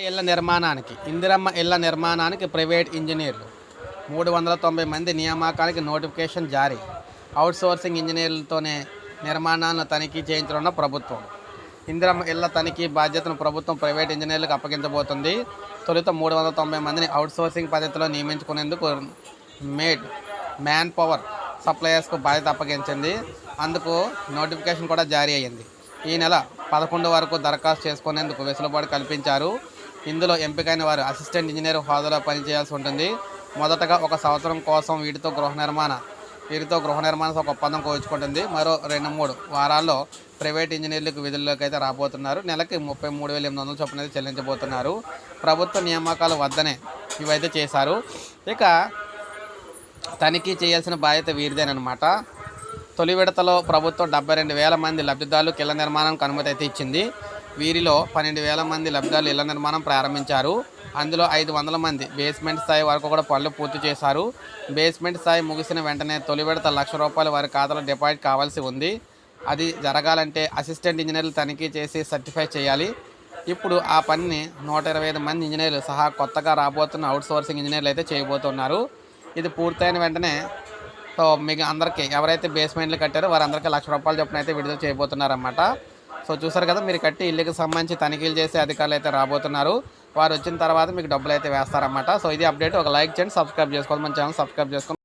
ఇళ్ళ నిర్మాణానికి ఇందిరమ్మ ఇళ్ళ నిర్మాణానికి ప్రైవేట్ ఇంజనీర్లు. మూడు వందల తొంభై మంది నియామకానికి నోటిఫికేషన్ జారీ. అవుట్ సోర్సింగ్ ఇంజనీర్లతోనే నిర్మాణాలను తనిఖీ చేయించనున్న ప్రభుత్వం. ఇందిరమ్మ ఇళ్ళ తనిఖీ బాధ్యతను ప్రభుత్వం ప్రైవేట్ ఇంజనీర్లకు అప్పగించబోతుంది. తొలుత మూడు వందల తొంభై మందిని అవుట్ సోర్సింగ్ పద్ధతిలో నియమించుకునేందుకు మేడ్ మ్యాన్ పవర్ సప్లయర్స్కు బాధ్యత అప్పగించింది. అందుకు నోటిఫికేషన్ కూడా జారీ అయ్యింది. ఈ నెల పదకొండు వరకు దరఖాస్తు చేసుకునేందుకు వెసులుబాటు కల్పించారు. ఇందులో ఎంపికైన వారు అసిస్టెంట్ ఇంజనీర్ హోదాలో పనిచేయాల్సి ఉంటుంది. మొదటగా ఒక సంవత్సరం కోసం వీటితో గృహ నిర్మాణ వీరితో గృహ నిర్మాణ ఒక ఒప్పందం కోచుకుంటుంది మరో రెండు మూడు వారాల్లో ప్రైవేట్ ఇంజనీర్లకు విధుల్లోకి అయితే రాబోతున్నారు. నెలకి ముప్పై మూడు వేల ఎనిమిది వందల చొప్పున చెల్లించబోతున్నారు. ప్రభుత్వ నియామకాలు వద్దనే ఇవైతే చేశారు. ఇక తనిఖీ చేయాల్సిన బాధ్యత వీరిదేనమాట తొలి విడతలో ప్రభుత్వం డెబ్బై రెండు వేల మంది లబ్ధిదారులు ఇళ్ళ నిర్మాణానికి అనుమతి అయితే ఇచ్చింది. వీరిలో పన్నెండు వేల మంది లబ్ధాలు ఇళ్ళ నిర్మాణం ప్రారంభించారు. అందులో ఐదు వందల మంది బేస్మెంట్ స్థాయి వరకు కూడా పనులు పూర్తి చేశారు. బేస్మెంట్ స్థాయి ముగిసిన వెంటనే తొలి విడత లక్ష రూపాయలు వారి ఖాతాలో డిపాజిట్ కావాల్సి ఉంది. అది జరగాలంటే అసిస్టెంట్ ఇంజనీర్లు తనిఖీ చేసి సర్టిఫై చేయాలి. ఇప్పుడు ఆ పనిని నూట ఇరవై ఐదు మంది ఇంజనీర్లు సహా కొత్తగా రాబోతున్న అవుట్సోర్సింగ్ ఇంజనీర్లు అయితే చేయబోతున్నారు. ఇది పూర్తయిన వెంటనే సో మీకు అందరికీ ఎవరైతే బేస్మెంట్లు కట్టారో వారందరికీ లక్ష రూపాయలు చొప్పున అయితే విడుదల చేయబోతున్నారన్నమాట. సో చూసారు కదా మీరు కట్టి ఇల్లుకి సంబంధించి తనిఖీలు చేసే అధికారులు అయితే రాబోతున్నారు. వారు వచ్చిన తర్వాత మీకు డబ్బులు అయితే వేస్తారన్నమాట. సో ఇది అప్డేట్. ఒక లైక్ చేయండి సబ్స్క్రైబ్ చేసుకోవాలి. మన ఛానల్ సబ్స్క్రైబ్ చేసుకోండి.